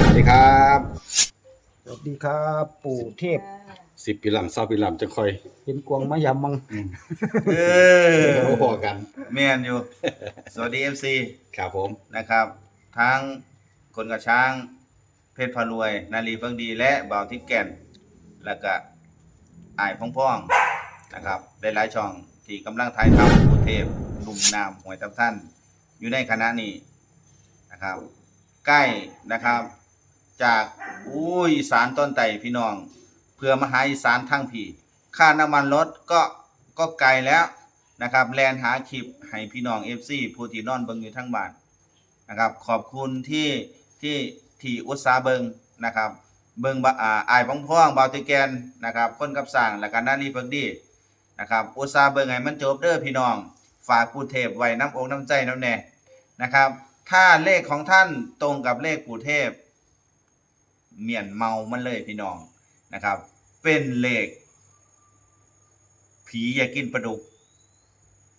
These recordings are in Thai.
สวัสดีครับสวัสดีครับ ปู่เทพสิบปีลำเศร้าปีลำจะค่อยเห็นกวางมายามมังเออโพอกันแม่นอยู่ สวัสดี FC ครับผมนะครับ ทั้งคนกับช้าง เพชรพารวย นาลีเพิ่งดีและบ่าวทิศแก่น แล้วก็อายพ่องพ่องๆนะครับได้หลายช่องที่กำลังถ่ายทำกุเทพหนุ่มนามหวยทับท่าน อยู่ในคณะนี้นะครับ ใกล้นะครับ จากอุ้ยสารต้นไต่พี่น้อง เพื่อมาหาอีสานทั้งพี่ค่าน้ำมันรถก็ก็ไกลแล้วนะครับแลนหาคลิปให้พี่น้อง FC ผู้ที่นอนเบิงอยู่ทั้งบ้านนะครับ ขอบคุณที่ที่ที่อุตสาเบิงนะครับ เบิงบะอ่าอายพ่องพ่องบาวติแกนนะครับคนกับสร้างและกันนารีเพิ่งดีนะครับอุตสาเบิงให้มันจบเด้อพี่น้อง ฝากกูเทพไว้น้ำอกน้ำใจน้ำแน่นะครับ ถ้าเลขของท่านตรงกับเลขปูเทพ เมียนเมามันเลยพี่น้องนะครับ เป็นเลข ผีอยากกินปลาดุก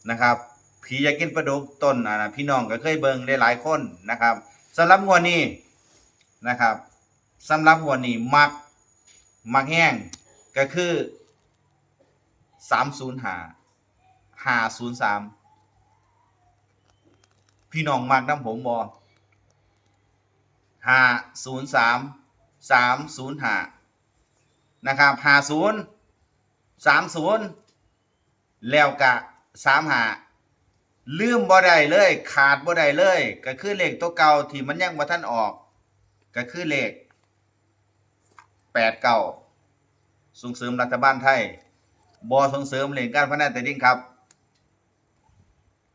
นะครับผีอยากกินปลาดุกต้นอ่าพี่น้องก็เคยเบิ่งได้หลายคนนะครับสำหรับงวดนี้นะครับสำหรับงวดนี้มักมักแห้งก็คือสามศูนย์หาหาศูนย์สามพี่น้องมักน้ำผมบอห้าศูนย์สาม สามศูนย์หานะครับหาศูนย์สามศูนย์แล้วกะสามหาลืมบ่ได้เลย ขาดบ่ได้เลย ก็คือเลขตัวเก่าที่มันยังบ่ทันออก ก็คือเลขแปดเก้าส่งเสริมรัฐบาลไทยบอส่งเสริมเล่นการพนันแต่ดิ้งครับ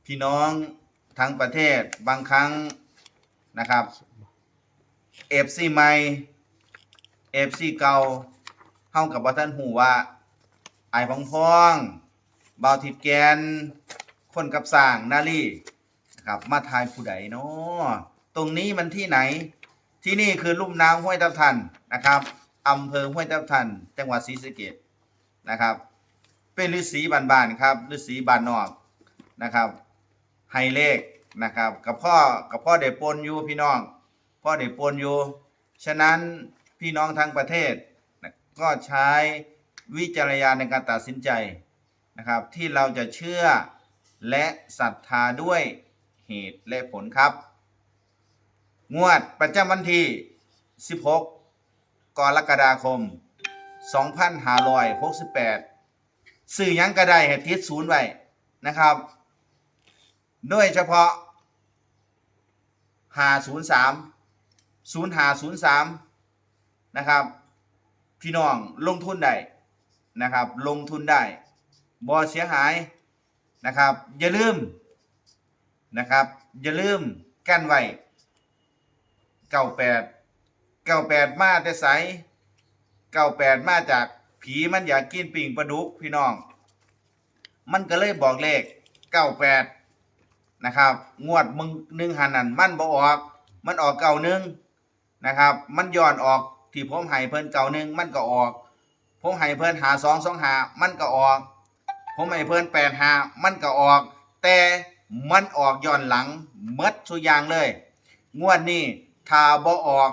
พี่น้องทั้งประเทศบางครั้งนะครับเอฟซีใหม่ เอฟซีเก่าเฮากับว่าท่านหูว่าไอ้พองพองบาวทิดแกน คนกับสร้างนาลีนะครับมาทายผู้ใดเนาะตรงนี้มันที่ไหน ที่นี่คือลุ่มน้ำห้วยทับทันนะครับอำเภอห้วยทับทัน จังหวัดศรีสะเกษนะครับ เป็นฤาษีบานๆครับฤาษีบานนอกนะครับให้เลขนะครับ กับพ่อกับพ่อเด็ปนอยู่พี่น้อง พ่อเด็ปนอยู่ ฉะนั้น พี่น้องทั้งประเทศนะก็ใช้วิจารณญาณในการตัดสินใจนะครับ ที่เราจะเชื่อและศรัทธาด้วยเหตุและผลครับ งวดประจำวันที่ 16 กรกฎาคม 2568 สื่อยังก็ได้ให้ติดศูนย์ไว้นะครับโดยเฉพาะ 503 0503 นะครับ พี่น้องลงทุนได้นะครับ ลงทุนได้บ่เสียหายนะครับ อย่าลืมนะครับ อย่าลืมกันไว้เก้าแปดเก้าแปดมาแต่ไสเก้าแปดมาจากผีมันอยากกินปิ่งปลาดุกพี่น้อง มันก็เลยบอกเลขเก้าแปดนะครับ งวดมึงหนึ่งหันนั่นมันบ่ออก มันออกเก่าหนึ่งนะครับ มันย้อนออก ที่ผมให้เพิ่นเก่าหนึ่งมันก็ออก ผมให้เพิ่นหาสองสองหามันก็ออก ผมให้เพิ่นแปดหามันก็ออก แต่มันออกย้อนหลังเมดทุอย่างเลย งวดนี้ถ้าบ่ออก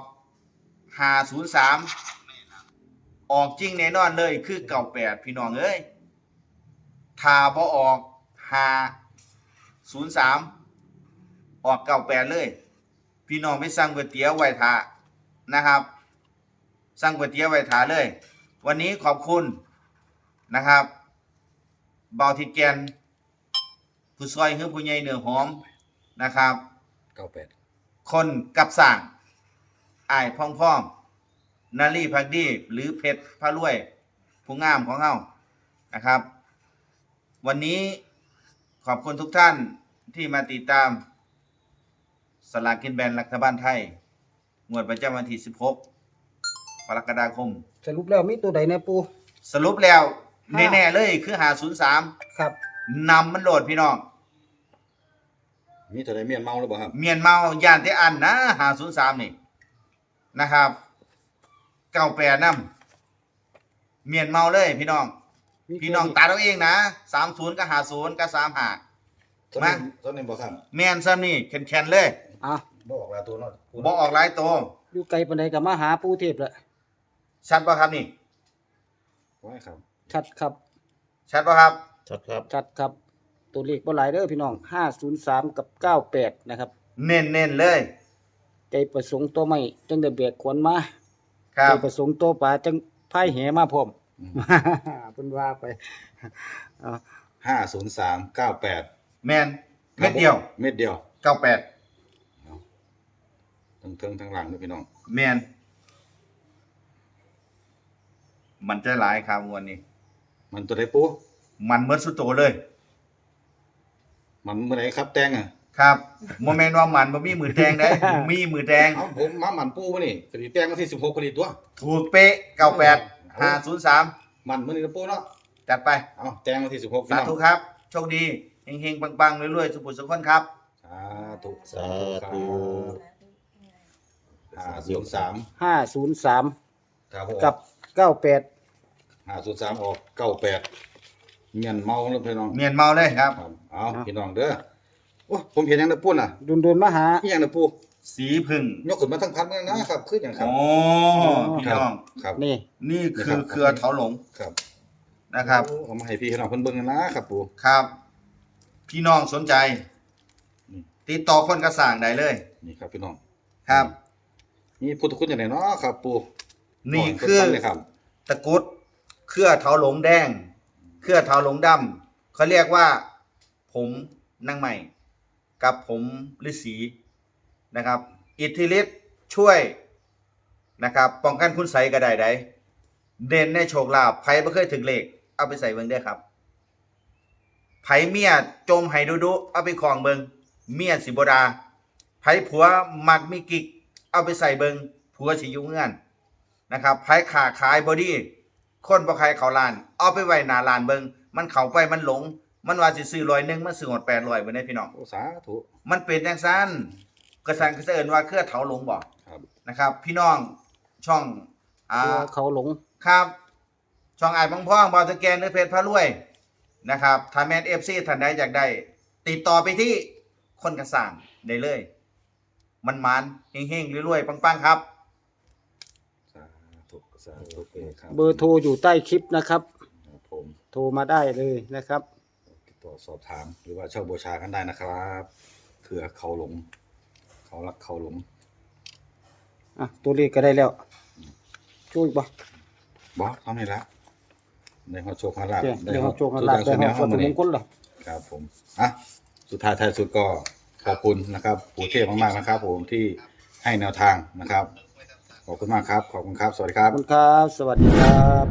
หาศูนย์สามออกจริงแน่นอนเลยคือเก่าแปดพี่น้องเอ้ยถ้าบ่ออกหาศูนย์สามออกเก่าแปดเลย พี่น้องไปสั่งก๋วยเตี๋ยวไว้ทานะครับ สั่งก๋วยเตี๋ยวไว้ทาเลย วันนี้ขอบคุณนะครับเบาทิดแกนผู้ซอยคือผู้ใหญ่เนื้อหอมนะครับ เก้าแปดคนกับสั่งอายพ่องพ่องนาลีพักดีหรือเพชรพระรวย ผู้งามของเฮานะครับ วันนี้ขอบคุณทุกท่านที่มาติดตามสลากกินแบนรัฐบาลไทย งวดประจำวันที่ 16 กรกฎาคม สรุปแล้วมีตัวใดเนี่ยปู่สรุปแล้วค่ะแน่ๆเลยคือ503ครับ นำมันโหลดพี่น้อง มีตัวใดเมียนเมาหรือเปล่าครับ เมียนเมาย่านที่อันนะหาศูนย์สามนี่นะครับเก้าแปดน้ำเมียนเมาเลยพี่น้องมีพี่น้องตัดเอาเองนะสามศูนย์กับหาศูนย์กับสามหาตัวมานี้ตัวนี้บ่ครับแมนซ้ำนี่แข็งๆเลยอะบ่ออกลาตัวเนาะบอกออกหลายตัวอยู่ไกลปานใดก็มาหาปูเทพละ ชัดป่ะครับนี่ไว้ครับชัดครับ ชัดป่ะครับ ชัดครับ ชัดครับ ตัวเลขบ่หลายเด้อพี่น้อง503กับ98นะครับ เน้นเน้นๆเลย ใจประสงค์ตัวไม่จังได้แบกขวนมาครัใจบ ประสงค์ตัวป่าจังพายแหมาพร้อมอืมเพิ่นว่าไปเอาห้าศูนย์สามเก้าแปดแมนเม็ดเดียวเม็ดเดียวเก้าแปดทั้งเทิงทั้งหลังด้วยพี่น้อง แมน มันจะหลายครับวันนี้ มันตัวไหนปูมันเมื่อสุดโตเลย มันเมื่อไหร่ครับแตงอะครับโมเมนต์ว่ามันบ่มีมือแดงได้มีมือแดง เอ้าผมมาหมันปูวะนี่คดีแตงวันที่สิบหกคดีตัว ถูกเป๊ะเก้าแปดห้าศูนย์สามมันมื่อนี้นะปูเนาะจัดไป เอาแตงวันที่สิบหกพี่สาน้องธุครับ โชคดีเฮงๆปังๆรวยๆสุขุมสุขคนครับสาธุสาธุห้าศูนย์สาม503ครับผม กับ 98ห้าศูนย์สามออกเก้าแปดเงียนเมาแล้วพี่น้องเมียนเมาเลยครับ ครับเอาพี่น้องเด้อโอ้ผมเห็นยังนะปูน่ะดุนๆมาหา นี่ยังนะปูสีพึ่งยกขึ้นมาทั้งพันเลยนะครับคืออย่างครับโอ้พี่น้อง ครับ นี่ นี่คืครัอบเครือเถาหลงครับนะครับ โอ้เอามาให้พี่ให้น้องเพิ่นเบิ่งกันนะครับปูครับ พี่น้องสนใจอืมติดต่อคนกระสร้างได้เลย นี่ครับพี่น้องครับ นี่พุทธคุณอย่างไรเนาะครับปู นี่คือก่นเพิ่นเลยคตะกุดเครือเถาหลงแดง เครือเถาหลงดำเขาเรียกว่า ผมนางใหม่ กับผมฤาษีนะครับ อิทธิฤทธิ์ช่วยนะครับป้องกันคุณใสก็ได้ได้เด่นในโชคลาภไผบ่เคยถึงเลข เอาไปใส่เบิงได้ครับไผเมียจมให้ดูดูเอาไปคลองเบิงเมียสิบดาไผผัวมักมีกิก เอาไปใส่เบิงผัวสิยู่เงื่อน นะครับไผขาขายบอดี้คนบ่ขายเขาลาน เอาไปไว้หน้าลานเบิงมันเข้าไปมันหลง มันว่าสิซื้อร้อยหนึงมันซื้อหมด800บ่ได้พี่น้องโอ้สาธุมันเป็นจังซั่นกระสันกระเซินว่าเครือเถาหลงบ่ครับนะครับ พี่น้องช่องอ่าตัวเขาหลงครับ ช่องอายพังพ่องบอสแกนหรือเพจพระรวยนะครับถ้าแมน FC ท่านใดอยากได้ ติดต่อไปที่คนกระสั่งได้เลย มันมันๆเฮงๆรวยๆปังๆครับสา ธุสาธุเองครับเบอร์โทรอยู่ใต้คลิปนะครับ ครับผมโทรมาได้เลยนะครับ ติดต่อสอบถามหรือว่าเช่าบูชากันได้นะครับเครือเขาหลง เขารักเขาหลงอะ ตัวเลขก็ได้แล้ว ช่วยบ่ บอสทำนี่ละในหอโชคฮาลาบแจ้งได้ฮอดโชคฮอดทุกลาอภย่างได้สุดฮในอดห้วัองตถุมันมนี่งคลเหรอ ครับผมอะสุดท้ายท้ายสุดก็ขอบคุณนะครับปู่เทพมากๆนะครับ ผมที่ให้แนวทางนะครับ ขอบคุณมากครับ ขอบคุณครับ สวัสดีครัขบอบคุณครับ สวัสดีครับ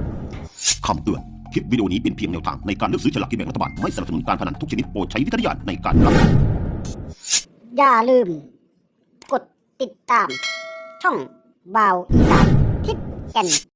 คำเตือน คลิปวิดีโอนี้เป็นเพียงแนวทางในการเลือกซื้อฉลากกินแบ่งรัฐบาล ไม่สนับสนุนการพนันทุกชนิดโปรดใช้วิจารณญาณในการรับชมอย่าลืม กดติดตาม ช่องบาวอีสานทิศแก่น